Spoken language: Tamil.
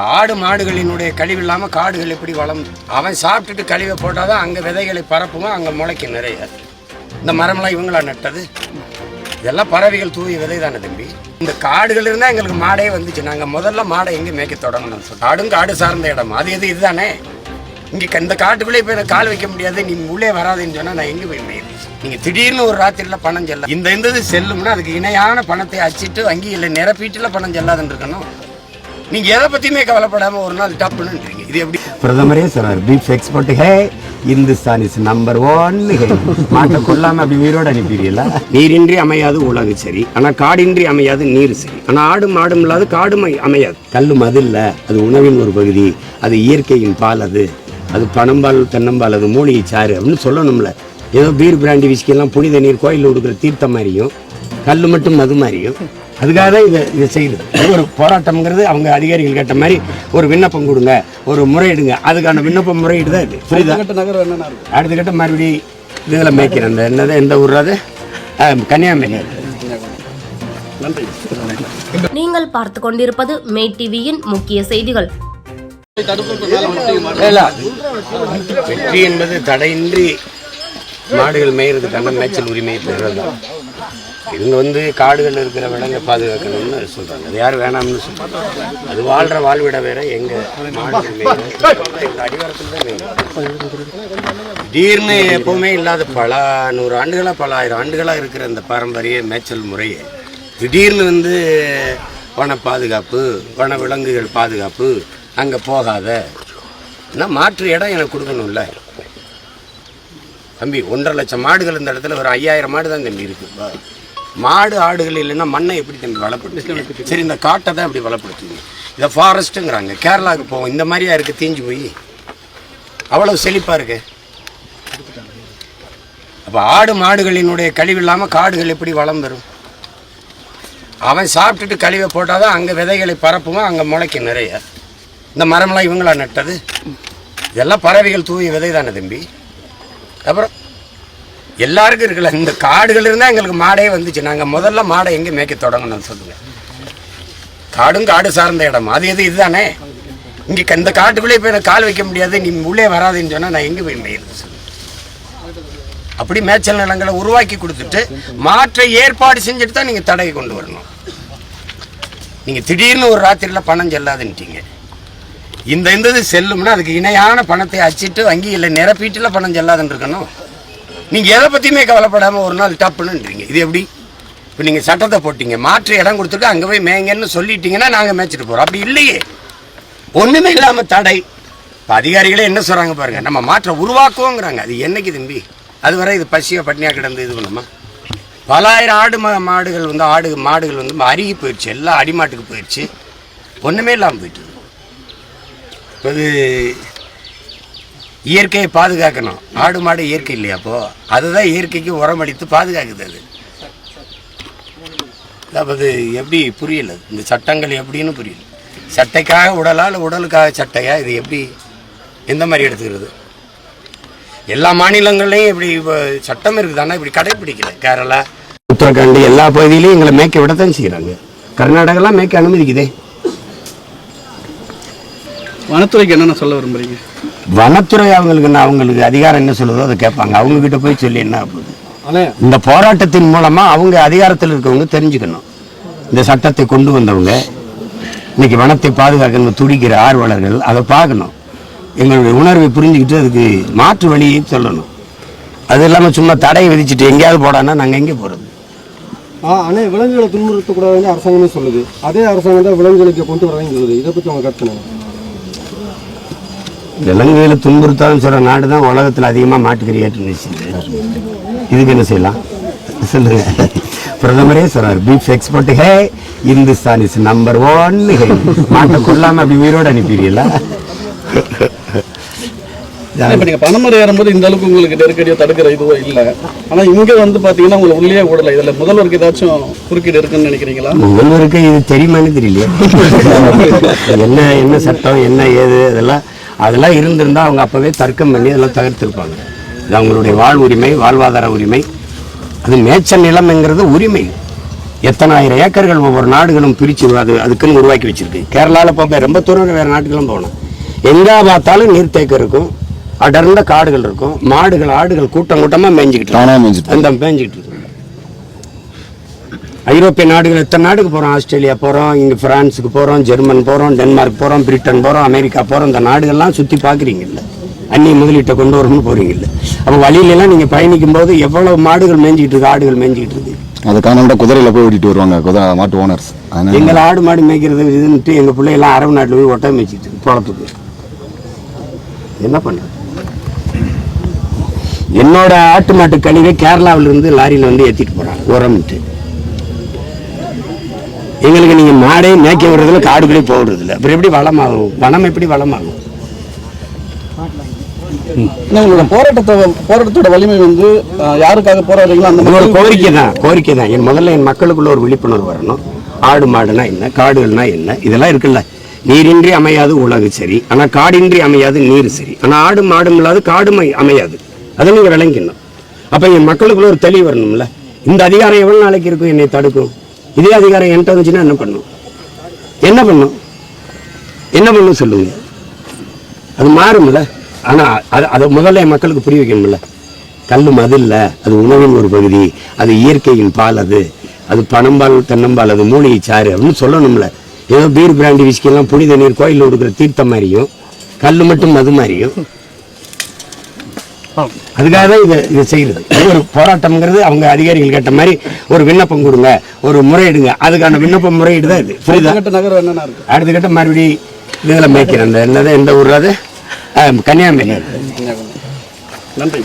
ஆடு மாடுகளினுடைய கழிவு இல்லாமல் காடுகள் எப்படி வளம் அவன் சாப்பிட்டுட்டு கழிவை போட்டால் தான் அங்கே விதைகளை பரப்புவோம் அங்கே முளைக்கும் நிறைய. இந்த மரம்லாம் இவங்களா நட்டது? இதெல்லாம் பறவைகள் தூய விதை தானே தம்பி. இந்த காடுகள் இருந்தால் எங்களுக்கு மாடே வந்துச்சு. நாங்கள் முதல்ல மாடை எங்கே மேய்க்க தொடங்கணும் சொல்லி காடும் காடு சார்ந்த இடம். அது எது இதுதானே? இங்கே இந்த காட்டுக்குள்ளே போய் கால் வைக்க முடியாது. நீ உள்ளே வராதுன்னு சொன்னால் நான் எங்கே போய் மேய்றது நீங்கள் திடீர்னு ஒரு ராத்திரியில் பணம் செல்ல இந்த இந்த இது செல்லும்னா அதுக்கு இணையான பணத்தை அச்சிட்டு வங்கியில் நிரப்பிட்டுல பணம் செல்லாதுன்னு இருக்கணும். நீங்க எதை பத்தியுமே கவலைப்படாம ஒரு நாள் டப்புன்னு இது எப்படி? பிரதமரே சொன்னார் beef export hey Hindustan is number one மாட்டை கொல்லாம அப்படி உயிரோடு அனுப்பிடுறீங்களா? நீரின்றி அமையாது உலகு சரி ஆனா காடின்றி அமையாது நீர் சரி. ஆனா ஆடு மாடும் இல்லாத காடும் அமையாது. கல் மது இல்ல அது உணவின் ஒரு பகுதி அது இயற்கையின் பால் அது. அது பணம்பால் தென்னம்பால் அது மூலிகை சாறு அப்படின்னு சொல்லணும்ல. ஏதோ பீர் பிராண்டி விஸ்கெல்லாம் புனித நீர் கோயிலில் கொடுக்குற தீர்த்தம் மாதிரியும் கல் மட்டும் மது மாதிரியும். அதுக்காக தான் இதை இதை செய்யுது ஒரு போராட்டம்ங்கிறது அவங்க அதிகாரிகள் கேட்ட மாதிரி ஒரு விண்ணப்பம் கொடுங்க ஒரு முறையிடுங்க அதுக்கான விண்ணப்ப முறையீடு தான் இது. புரியுதா? அடுத்த கட்ட மறுபடி இதில் மேய்க்கிறேன் அந்த என்னது எந்த ஊர் அது? கன்னியாகுமரி. நீங்கள் பார்த்து கொண்டிருப்பது மே டிவியின் முக்கிய செய்திகள். வெற்றி என்பது தடையின்றி மாடுகள் மேய்றதுக்கான மேய்ச்சல் உரிமையை பெறுறது தான் இவங்க வந்து காடுகளில் இருக்கிற விலங்கை பாதுகாக்கணும்னு சொல்கிறாங்க அது யார் வேணாம்னு சொல்கிறாங்க அது வாழ்கிற வாழ்விட வேற எங்கே அடிவாரத்தில் தான் திடீர்னு எப்பவுமே இல்லாத பல நூறு ஆண்டுகளாக பல ஆயிரம் ஆண்டுகளாக இருக்கிற இந்த பாரம்பரிய மேய்ச்சல் முறையை திடீர்னு வந்து வன பாதுகாப்பு வன விலங்குகள் பாதுகாப்பு அங்கே போகாத. என்ன மாற்று இடம் எனக்கு கொடுக்கணும்ல. தம்பி ஒன்றரை லட்சம் மாடுகள் இந்த இடத்துல ஒரு ஐயாயிரம் மாடு தான் தம்பி இருக்குது மாடு ஆடுகள் இல்லைன்னா மண்ணை எப்படி தம்பி வளப்படுத்து சரி இந்த காட்டை தான் இப்படி வளப்படுத்துங்க இதை ஃபாரஸ்ட்டுங்கிறாங்க கேரளாவுக்கு போவோம். இந்த மாதிரியா இருக்குது தீஞ்சு போய். அவ்வளோ செழிப்பாக இருக்கு. அப்போ ஆடு மாடுகளினுடைய கழிவு இல்லாமல் காடுகள் எப்படி வளம் பெறும்? அவன் சாப்பிட்டுட்டு கழிவை போட்டால் தான் அங்கே விதைகளை பரப்புவோம் அங்கே முளைக்கும் நிறைய. இந்த மரம்லாம் இவங்களா நட்டது? இதெல்லாம் பறவைகள் தூய விதை தானே தம்பி? அப்புறம் எல்லாருக்கும் இருக்குல்ல இந்த காடுகள் இருந்தால் எங்களுக்கு மாடே வந்துச்சு. நாங்கள் முதல்ல மாடை எங்கே மேய்க்க தொடங்கணும்னு சொல்லுங்க. காடும் காடு சார்ந்த இடம். அது எது இதுதானே? இங்கே இந்த காட்டுக்குள்ளே போய் எனக்கு கால் வைக்க முடியாது நீ உள்ளே வராதுன்னு சொன்னால் நான் எங்கே போய் மேய்றது அப்படி மேய்ச்சல் நிலங்களை உருவாக்கி கொடுத்துட்டு மாற்ற ஏற்பாடு செஞ்சுட்டு தான் நீங்கள் தடையை கொண்டு வரணும். நீங்கள் திடீர்னு ஒரு ராத்திரியில் பணம் செல்லாதுன்ட்டீங்க. இந்த இந்த இது செல்லும்னா அதுக்கு இணையான பணத்தை அச்சிட்டு வங்கியில் நிரப்பிட்டுல பணம் செல்லாதுன்னு இருக்கணும். நீங்கள் எதை பற்றியுமே கவலைப்படாமல் ஒரு நாள் டப்புன்னுன்றீங்க. இது எப்படி? இப்போ நீங்கள் சட்டத்தை போட்டீங்க. மாற்று இடம் கொடுத்துட்டு அங்கே போய் மேய்ங்கன்னு சொல்லிட்டீங்கன்னா நாங்கள் மேய்ச்சிட்டு போகிறோம் அப்படி இல்லையே. ஒன்றுமே இல்லாமல் தடை. இப்போ அதிகாரிகளே என்ன சொல்கிறாங்க பாருங்கள் நம்ம மாற்றை உருவாக்குவோங்கிறாங்க. அது என்னைக்கு தம்பி? அது வரை இது பசியாக பட்னியாக கிடந்து இது பண்ணுமா? பலாயிரம் ஆடு மாடுகள் வந்து ஆடு மாடுகள் வந்து அருகி போயிடுச்சு எல்லாம் அடிமாட்டுக்கு போயிடுச்சு ஒன்றுமே இல்லாமல் போயிட்டு இப்போ இயற்கையை பாதுகாக்கணும். ஆடு மாடு இயற்கை இல்லையா அப்போ? அதுதான் இயற்கைக்கு உரம் அடித்து பாதுகாக்குது அது. அது எப்படி புரியல? இந்த சட்டங்கள் எப்படின்னு புரியல. சட்டைக்காக உடலா இல்லை உடலுக்காக சட்டையா? இது எப்படி? எந்த மாதிரி எடுத்துக்கிறது? எல்லா மாநிலங்கள்லையும் இப்படி இப்போ சட்டம் இருக்குதானா இப்படி கடைப்பிடிக்கல. கேரளா உத்தரகாண்ட் எல்லா பகுதியிலையும் எங்களை மேய்க்க விடத்தான் செய்கிறாங்க கர்நாடகாலாம் மேய்க்க அனுமதிக்குதே. வனத்துறைக்கு என்னென்ன சொல்ல விரும்புறீங்க? வனத்துறை அவங்களுக்கு என்ன அவங்களுக்கு அதிகாரம் என்ன சொல்லுதோ அதை கேட்பாங்க. அவங்க கிட்ட போய் சொல்லி என்ன ஆகுது? இந்த போராட்டத்தின் மூலமா அவங்க அதிகாரத்தில் இருக்கவங்க தெரிஞ்சுக்கணும். இந்த சட்டத்தை கொண்டு வந்தவங்க இன்னைக்கு வனத்தை பாதுகாக்கணும் துடிக்கிற ஆர்வலர்கள் அதை பார்க்கணும். எங்களுடைய உணர்வை புரிஞ்சுக்கிட்டு அதுக்கு மாற்று வழியை சொல்லணும். அது இல்லாமல் சும்மா தடையை விதிச்சுட்டு எங்கேயாவது போடான்னா நாங்கள் எங்கே போகிறது ஆ அண்ணே விலங்குகளை துன்புறுத்தக்கூடாதுன்னு அரசாங்கமே சொல்லுது. அதே அரசாங்கம் தான் விலங்குகளுக்கு கொண்டு வரேன்னு சொல்லுது. இதை பற்றி உங்க கருத்து விலங்குகளை துன்புறுத்தாலும் சொல்கிற நாடு தான் உலகத்தில் அதிகமாக ஏற்றுமதி செய்யுது இதுக்கு என்ன செய்யலாம்? சொல்லுங்க. பிரதமரே சொல்றார் beef export hey Hindustan is number one மாட்டை கொல்லாம அப்படி உயிரோட அனுப்பிடுறீங்களா? நீங்கள் பணமரை ஏறும்போது இந்த அளவுக்கு உங்களுக்கு நெருக்கடியோ தடுக்கிற இதுவோ இல்லை. ஆனால் இங்கே வந்து பார்த்தீங்கன்னா உங்களை உள்ளே விடல இதில் முதல்வருக்கு ஏதாச்சும் குறுக்கீடு இருக்குன்னு நினைக்கிறீங்களா? முதல்வருக்கு இது தெரியுமான்னு தெரியலையே. என்ன என்ன சட்டம் என்ன ஏது அதெல்லாம் அதெல்லாம் இருந்திருந்தா அவங்க அப்பவே தர்க்கம் பண்ணி அதெல்லாம் தகர்த்திருப்பாங்க. இது அவங்களுடைய வாழ் உரிமை வாழ்வாதார உரிமை. அது மேய்ச்சல் நிலம்ங்கிறது உரிமை. எத்தனாயிரம் ஏக்கர்கள் ஒவ்வொரு நாடுகளும் பிரிச்சு அது அதுக்குன்னு உருவாக்கி வச்சிருக்கு. கேரளாவில் போக ரொம்ப தூரம் வேற நாட்டுக்கெல்லாம் போகணும். எங்கே பார்த்தாலும் நீர்த்தேக்கம் இருக்கும். அடர்ந்த காடுகள் இருக்கும். மாடுகள் ஆடுகள் கூட்டம் கூட்டமா மேய்ஞ்சிக்கிட்டு. மேய்ஞ்சிட்டு அந்த மேய்ஞ்சிக்கிட்டு இருக்கும். ஐரோப்பிய நாடுகள் எத்தனை நாடுக்கு போகிறோம் ஆஸ்திரேலியா போகிறோம் இங்கே பிரான்ஸுக்கு போகிறோம் ஜெர்மன் போகிறோம் டென்மார்க் போகிறோம் பிரிட்டன் போகிறோம் அமெரிக்கா போகிறோம் இந்த நாடுகள்லாம் சுற்றி பார்க்குறீங்கல்ல அந்நிய முதலீட்டை கொண்டு வரணும்னு போகிறீங்கல்ல அப்போ வழியிலலாம் நீங்கள் பயணிக்கும் போது எவ்வளவு மாடுகள் மேய்ஞ்சிக்கிட்டு இருக்கு ஆடுகள் மேய்ஞ்சிக்கிட்டு இருக்கு? அது காணாம குதிரையில போய் ஓட்டிட்டு வருவாங்க குதிரை மாட்டு ஓனர்ஸ். எங்களை ஆடு மாடு மேய்க்கிறது இதுன்ட்டு எங்கள் பிள்ளையெல்லாம் அரபு நாட்டில் போய் ஒட்டை மேய்ச்சிட்டு குளத்துக்கு. என்ன பண்ண என்னோட ஆட்டு மாட்டு கழிவை கேரளாவுல இருந்து லாரியில் வந்து ஏற்றிட்டு போகிறாங்க உரம்ட்டு எங்களுக்கு நீங்கள் மாடே மேய்க்க விடுறதுல காடுகளே போடுறது இல்லை அப்புறம் எப்படி வளமாகும்? வனம் எப்படி வளமாகும்? உங்களோட போராட்டத்தை போராட்டத்தோட வலிமை வந்து யாருக்காக போராடுறீங்களோ அந்த ஒரு கோரிக்கை தான் கோரிக்கை தான். என் முதல்ல என் மக்களுக்குள்ள ஒரு விழிப்புணர்வு வரணும். ஆடு மாடுனா என்ன? காடுகள்னா என்ன? இதெல்லாம் இருக்குல்ல. நீரின்றி அமையாது உலகு சரி. ஆனா காடின்றி அமையாது நீர் சரி. ஆனா ஆடு மாடும் இல்லாது காடும் அமை- அமையாது. அதை நீங்க விளங்கிடணும் அப்ப என் மக்களுக்குள்ள ஒரு தெளிவு வரணும்ல. இந்த அதிகாரம் எவ்வளவு நாளைக்கு இருக்கும்? என்னை தடுக்கும்? இதே அதிகாரம் என்கிட்ட வந்துச்சுன்னா என்ன பண்ணும் என்ன பண்ணும் என்ன பண்ணும் சொல்லுங்க. அது மாறும்ல. ஆனா அது அதை முதல்ல என் மக்களுக்கு புரிய வைக்கணும்ல. கல் மது இல்ல அது உணவின் ஒரு பகுதி அது இயற்கையின் பால் அது. அது பனம்பால் தென்னம்பால் அது மூலிகை சாறு அப்படின்னு சொல்லணும்ல. ஏதோ பீர் பிராண்டி விஸ்கி எல்லாம் புனித நீர் கோயிலில் கொடுக்குற தீர்த்தம் மாதிரியும் கல் மட்டும் மது மாதிரியும் அதுக்காக தான் இதை இதை செய்யறது. இது ஒரு போராட்டம்ங்கிறது அவங்க அதிகாரிகள் கேட்ட மாதிரி ஒரு விண்ணப்பம் கொடுங்க. ஒரு முறையிடுங்க அதுக்கான விண்ணப்ப முறையீடு தான் இது. புரியுதா? நகரம் என்னென்ன இருக்கு? அடுத்த கட்ட மறுபடி இதில் மேய்க்கிறேன். அந்த என்னது? எந்த ஊர் அது? கன்னியாகுமரி. நன்றி.